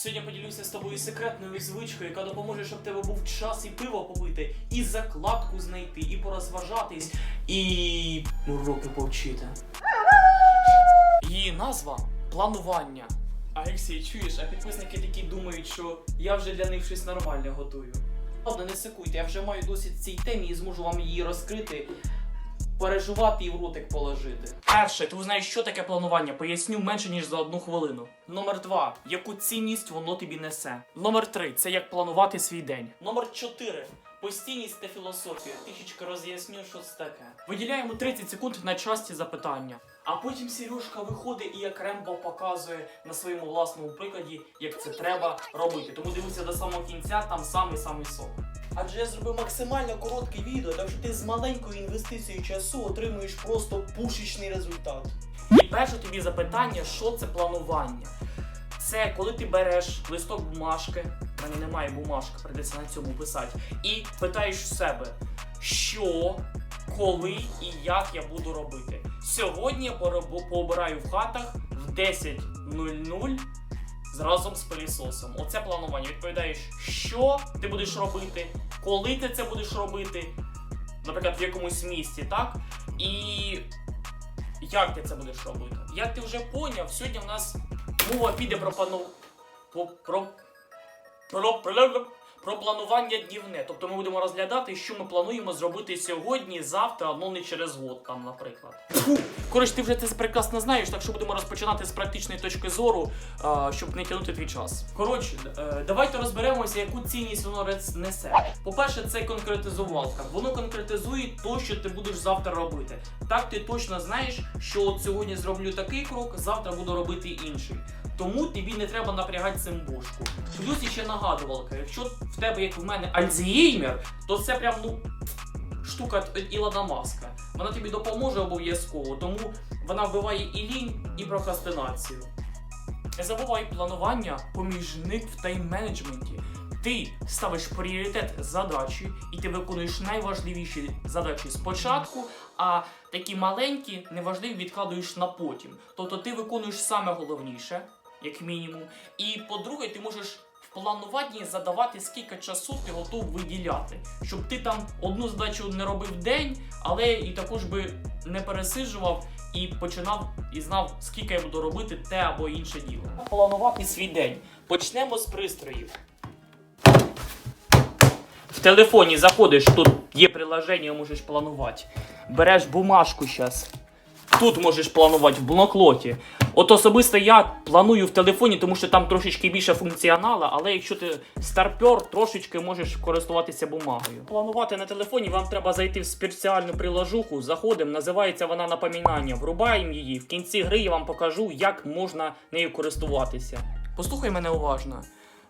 Сьогодні поділюся з тобою секретною звичкою, яка допоможе, щоб тебе був час і пиво попити, і закладку знайти, і порозважатись, і уроки повчити. Її назва планування. Алексій, чуєш, а підписники такі думають, що я вже для них щось нормальне готую. Ладно, не секуйте, я вже маю досвід цій темі і зможу вам її розкрити, переживати і в ротик положити. Перше, ти узнаєш, що таке планування, поясню менше ніж за одну хвилину. Номер два, яку цінність воно тобі несе. Номер три це як планувати свій день. Номер чотири. Постійність та філософія. Трішечки роз'ясню, що це таке. Виділяємо 30 секунд на часті запитання. А потім Сережка виходить і як Рембо показує на своєму власному прикладі, як це треба робити. Тому дивися до самого кінця, там самий самий сок. Адже я зробив максимально коротке відео, так що ти з маленькою інвестицією часу отримуєш просто пушечний результат. І перше тобі запитання, що це планування? Це коли ти береш листок бумажки, в мене немає бумажки, прийдеться на цьому писати, і питаєш в себе, що, коли і як я буду робити. Сьогодні я пообираю в хатах в 10.00 разом з пилісосом. Оце планування. Відповідаєш, що ти будеш робити, коли ти це будеш робити, наприклад, в якомусь місці, так? І як ти це будеш робити? Як ти вже поняв, сьогодні в нас мова піде про пану... про, про, про, про, планування днівне. Тобто ми будемо розглядати, що ми плануємо зробити сьогодні, завтра, ну не через год, там, наприклад. Фу. Коротше, ти вже це прекрасно знаєш, так що будемо розпочинати з практичної точки зору, щоб не тягнути твій час. Коротше, е, давайте розберемося, яку цінність воно несе. По-перше, це конкретизувалка. Воно конкретизує то, що ти будеш завтра робити. Так ти точно знаєш, що от сьогодні зроблю такий крок, завтра буду робити інший. Тому тобі не треба напрягати цим бошку. Плюс ще нагадувалка, якщо в тебе, як в мене, Альцгеймер, то це прям ну штука Ілона Маска. Вона тобі допоможе обов'язково, тому вона вбиває і лінь, і прокрастинацію. Не забувай планування поміжник в тайм-менеджменті. Ти ставиш пріоритет задачі, і ти виконуєш найважливіші задачі спочатку, а такі маленькі, неважливі відкладуєш на потім. Тобто ти виконуєш саме головніше, як мінімум. І по-друге, ти можеш в плануванні задавати, скільки часу ти готов виділяти, щоб ти там одну задачу не робив день, але і також би не пересиджував і починав і знав, скільки я буду робити те або інше діло. Планувати свій день. Почнемо з пристроїв. В телефоні заходиш, тут є приложення, можеш планувати. Береш бумажку зараз. Тут можеш планувати в блокноті. От особисто я планую в телефоні, тому що там трошечки більше функціонала, але якщо ти старпер, трошечки можеш користуватися бумагою. Планувати на телефоні вам треба зайти в спеціальну приложуху, заходимо, називається вона напоминання. Врубаємо її. В кінці гри я вам покажу, як можна нею користуватися. Послухай мене уважно.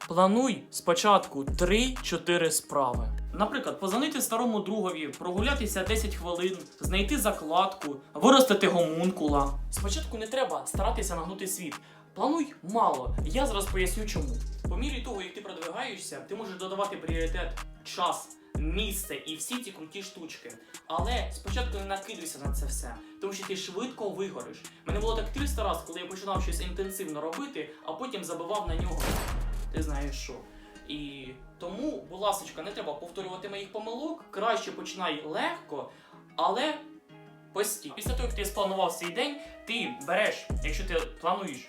Плануй спочатку 3-4 справи. Наприклад, позвонити старому другові, прогулятися 10 хвилин, знайти закладку, виростити гомункула. Спочатку не треба старатися нагнути світ. Плануй мало. Я зараз поясню чому. По мірі того, як ти продвигаєшся, ти можеш додавати пріоритет, час, місце і всі ці круті штучки. Але спочатку не накидуйся на це все, тому що ти швидко вигориш. Мене було так 300 разів, коли я починав щось інтенсивно робити, а потім забивав на нього. Ти знаєш що. І тому, будь ласка, не треба повторювати моїх помилок. Краще починай легко, але постійно. Після того, як ти спланував свій день, ти береш, якщо ти плануєш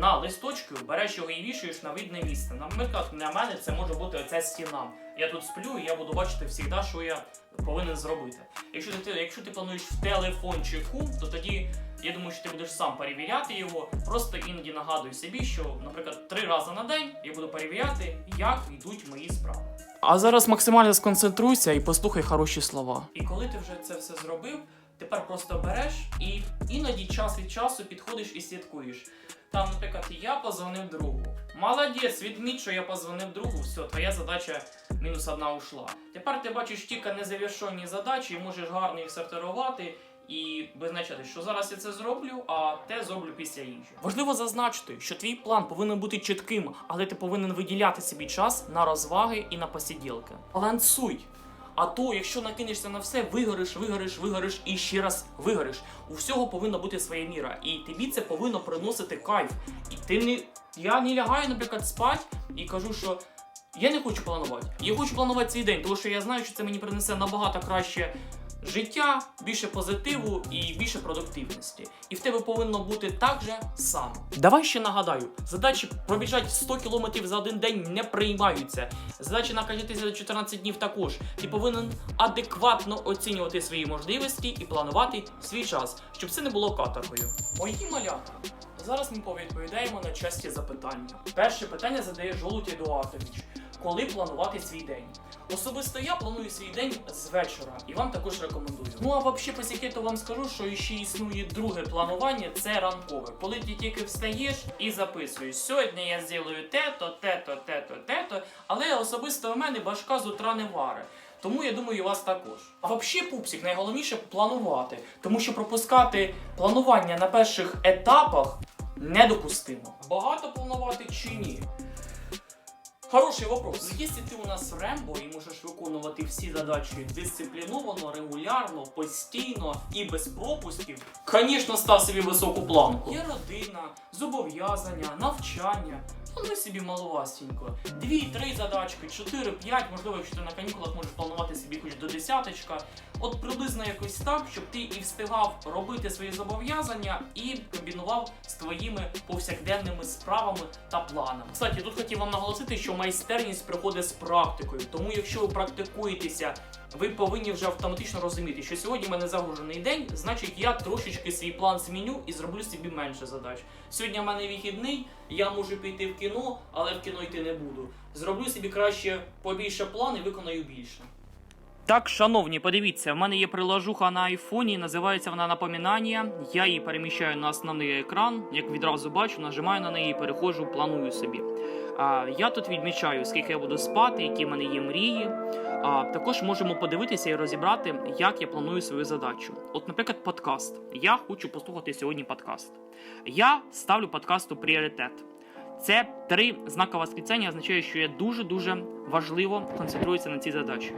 на листочку, береш його і вішаєш на видне місце. Наприклад, для мене це може бути оця стіна. Я тут сплю, і я буду бачити завжди, що я повинен зробити. Якщо ти, якщо ти плануєш в телефончику, то тоді я думаю, що ти будеш сам перевіряти його. Просто іноді нагадуй собі, що, наприклад, три рази на день я буду перевіряти, як йдуть мої справи. А зараз максимально сконцентруйся і послухай хороші слова. І коли ти вже це все зробив, тепер просто береш і іноді час від часу підходиш і слідкуєш. Там, наприклад, я позвонив другу. Молодець, відміть, що я позвонив другу, все, твоя задача мінус одна ушла. Тепер ти бачиш тільки незавершені задачі можеш гарно їх сортирувати і визначати, що зараз я це зроблю, а те зроблю після їжі. Важливо зазначити, що твій план повинен бути чітким, але ти повинен виділяти собі час на розваги і на посиділки. Балансуй. А то, якщо накинешся на все, вигориш, вигориш, вигориш і ще раз вигориш. У всього повинна бути своя міра, і тобі це повинно приносити кайф. І ти не Я не лягаю, наприклад, спати і кажу, що я не хочу планувати. Я хочу планувати цей день, тому що я знаю, що це мені принесе набагато краще життя, більше позитиву і більше продуктивності. І в тебе повинно бути так же само. Давай ще нагадаю: задачі пробіжати 100 км за один день не приймаються. Задачі накатитися за 14 днів також. Ти повинен адекватно оцінювати свої можливості і планувати свій час, щоб це не було каторгою. Мої малята. Зараз ми повідповідаємо на часті запитання. Перше питання задає Жолудь Едуардович. Коли планувати свій день? Особисто я планую свій день з вечора і вам також рекомендую. Ну а взагалі по секрету вам скажу, що ще існує друге планування це ранкове. Коли ти тільки встаєш і записуєш. Сьогодні я зроблю те-то, те-то, те-то, те-то. Але особисто в мене башка з утра не варе. Тому я думаю, і у вас також. А взагалі, пупсик, найголовніше планувати, тому що пропускати планування на перших етапах недопустимо. Багато планувати чи ні? Хороший вопрос. Якщо ти у нас Рембо і можеш виконувати всі задачі дисципліновано, регулярно, постійно і без пропусків, звісно, став собі високу планку. Є родина, зобов'язання, навчання. Плануй собі маловастенько. Дві-три задачки, чотири, п'ять, можливо, якщо ти на канікулах можеш планувати собі хоч до десяточка. От приблизно якось так, щоб ти і встигав робити свої зобов'язання і комбінував з твоїми повсякденними справами та планами. Кстати, тут хотів вам наголосити, що майстерність приходить з практикою. Тому, якщо ви практикуєтеся, ви повинні вже автоматично розуміти, що сьогодні в мене загружений день, значить я трошечки свій план зміню і зроблю собі менше задач. Сьогодні в мене вихідний, я можу піти в кіно, але в кіно йти не буду. Зроблю собі краще побільше план і виконаю більше. Так, шановні, подивіться, в мене є приложуха на айфоні, називається вона напоминання. Я її переміщаю на основний екран. Як відразу бачу, нажимаю на неї, переходжу, планую собі. А, я тут відмічаю, скільки я буду спати, які в мене є мрії. А, також можемо подивитися і розібрати, як я планую свою задачу. От, наприклад, подкаст. Я хочу послухати сьогодні подкаст. Я ставлю подкасту пріоритет. Це три знакова спеціальні означає, що я дуже дуже важливо концентруюся на цій задачі.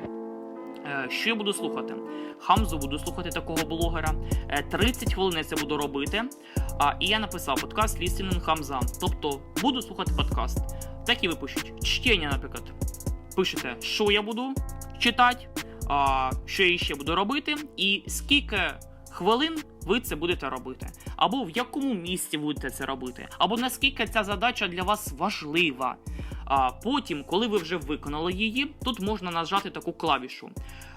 Е, Що я буду слухати? Хамзу буду слухати такого блогера. Е, 30 хвилин я це буду робити. І я написав подкаст Listening Хамза. Тобто буду слухати подкаст. Так і ви пишіть. Чтення, наприклад. Пишете, що я буду читати, що я ще буду робити, і скільки хвилин ви це будете робити. Або в якому місці будете це робити, або наскільки ця задача для вас важлива. А потім, коли ви вже виконали її, тут можна нажати таку клавішу.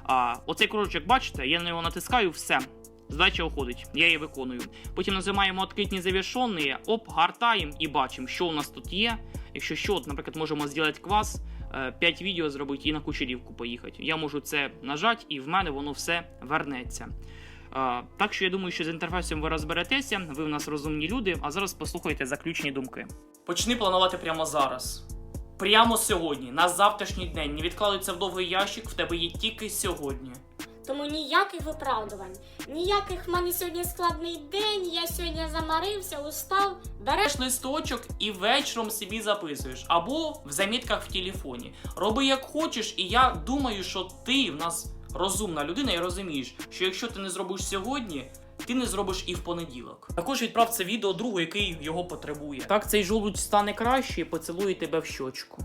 А, оцей кружочок, бачите, я на нього натискаю, все. Задача уходить, я її виконую. Потім нажимаємо «Открыть незавершенные», оп, гартаємо і бачимо, що у нас тут є. Якщо що, от, наприклад, можемо зробити квас, 5 відео зробити і на кучерівку поїхати. Я можу це нажати, і в мене воно все вернеться. А, так що я думаю, що з інтерфейсом ви розберетеся, ви в нас розумні люди, а зараз послухайте заключні думки. Почни планувати прямо зараз. Прямо сьогодні, на завтрашній день. Не відкладуй це в довгий ящик, в тебе є тільки сьогодні. Тому ніяких виправдувань, ніяких в мене сьогодні складний день, я сьогодні замарився, устав. Береш Береш листочок і вечором собі записуєш, або в замітках в телефоні. Роби як хочеш, і я думаю, що ти в нас розумна людина і розумієш, що якщо ти не зробиш сьогодні. Ти не зробиш і в понеділок. Також відправ це відео другу, який його потребує. Так цей жолудь стане краще і поцілує тебе в щочку.